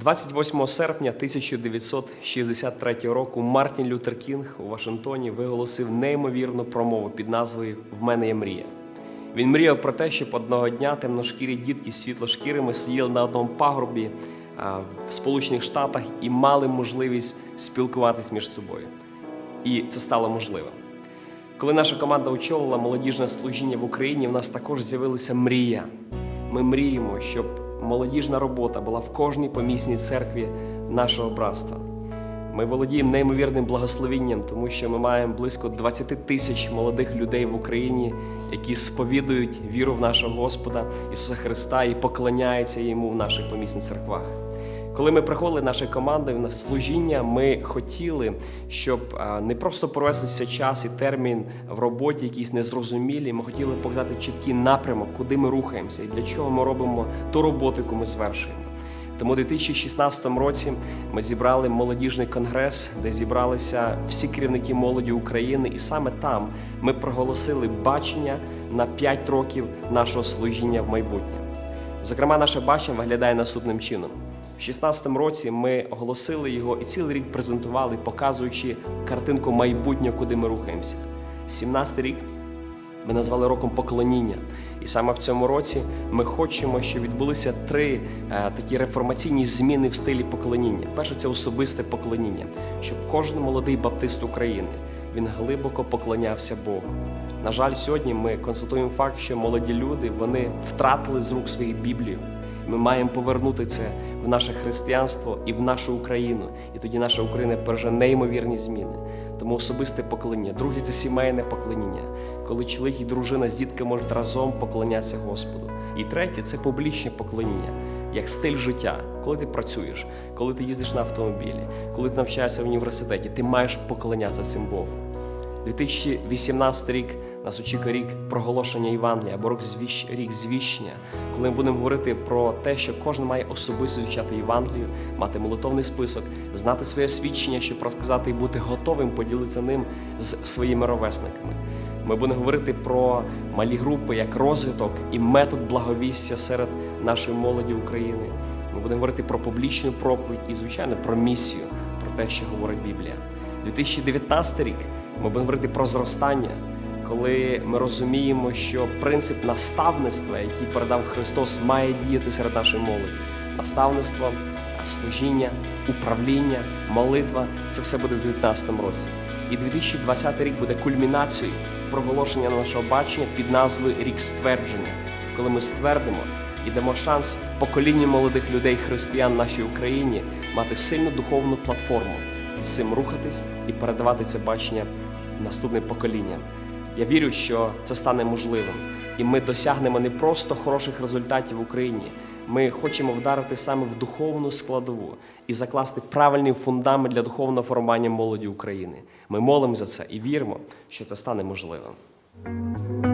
28 серпня 1963 року Мартін Лютер Кінг у Вашингтоні виголосив неймовірну промову під назвою В мене є мрія. Він мріяв про те, щоб одного дня темношкірі дітки з світлошкірими сиділи на одному пагорбі в Сполучених Штатах і мали можливість спілкуватись між собою. І це стало можливим. Коли наша команда очолила молодіжне служіння в Україні, в нас також з'явилася мрія. Ми мріємо, щоб молодіжна робота була в кожній помісній церкві нашого братства. Ми володіємо неймовірним благословінням, тому що ми маємо близько 20 тисяч молодих людей в Україні, які сповідують віру в нашого Господа Ісуса Христа і поклоняються йому в наших помісних церквах. Коли ми приходили нашою командою на служіння, ми хотіли, щоб не просто провестися час і термін в роботі, якісь незрозумілі. Ми хотіли показати чіткий напрямок, куди ми рухаємося і для чого ми робимо ту роботу, яку ми звершуємо. Тому у 2016 році ми зібрали молодіжний конгрес, де зібралися всі керівники молоді України, і саме там ми проголосили бачення на 5 років нашого служіння в майбутнє. Зокрема, наше бачення виглядає наступним чином. У 2016 році ми оголосили його і цілий рік презентували, показуючи картинку майбутнього, куди ми рухаємося. 17 рік ми назвали роком поклоніння. І саме в цьому році ми хочемо, щоб відбулися три е, такі реформаційні зміни в стилі поклоніння. Перше це особисте поклоніння, щоб кожен молодий баптист України він глибоко поклонявся Богу. На жаль, сьогодні ми констатуємо факт, що молоді люди вони втратили з рук свою Біблію. Ми маємо повернути це в наше християнство і в нашу Україну. І тоді наша Україна переживе неймовірні зміни. Тому особисте поклоніння. Друге це сімейне поклоніння, коли чоловік і дружина з дітками можуть разом поклонятися Господу. І третє це публічне поклоніння, як стиль життя. Коли ти працюєш, коли ти їздиш на автомобілі, коли ти навчаєшся в університеті, ти маєш поклонятися цим Богу. 2018 рік нас очікує рік проголошення Євангелія або рік звіщ, рік звіщення, коли ми будемо говорити про те, що кожен має особисто звучати Євангелію, мати молитовний список, знати своє свідчення, щоб розказати і бути готовим поділитися ним з своїми ровесниками. Ми будемо говорити про малі групи як розвиток і метод благовістя серед нашої молоді України. Ми будемо говорити про публічну проповідь і, звичайно, про місію, про те, що говорить Біблія. 2019 рік ми будемо говорити про зростання, коли ми розуміємо, що принцип наставництва, який передав Христос, має діяти серед нашої молоді. Наставництво, служіння, управління, молитва це все буде в 2019 році. І 2020 рік буде кульмінацією проголошення нашого бачення під назвою Рік ствердження, коли ми ствердимо і дамо шанс поколінню молодих людей, християн нашій Україні мати сильну духовну платформу і з цим рухатись і передавати це бачення наступним поколінням. Я вірю, що це стане можливим, і ми досягнемо не просто хороших результатів в Україні. Ми хочемо вдарити саме в духовну складову і закласти правильний фундамент для духовного формування молоді України. Ми молимо за це і віримо, що це стане можливим.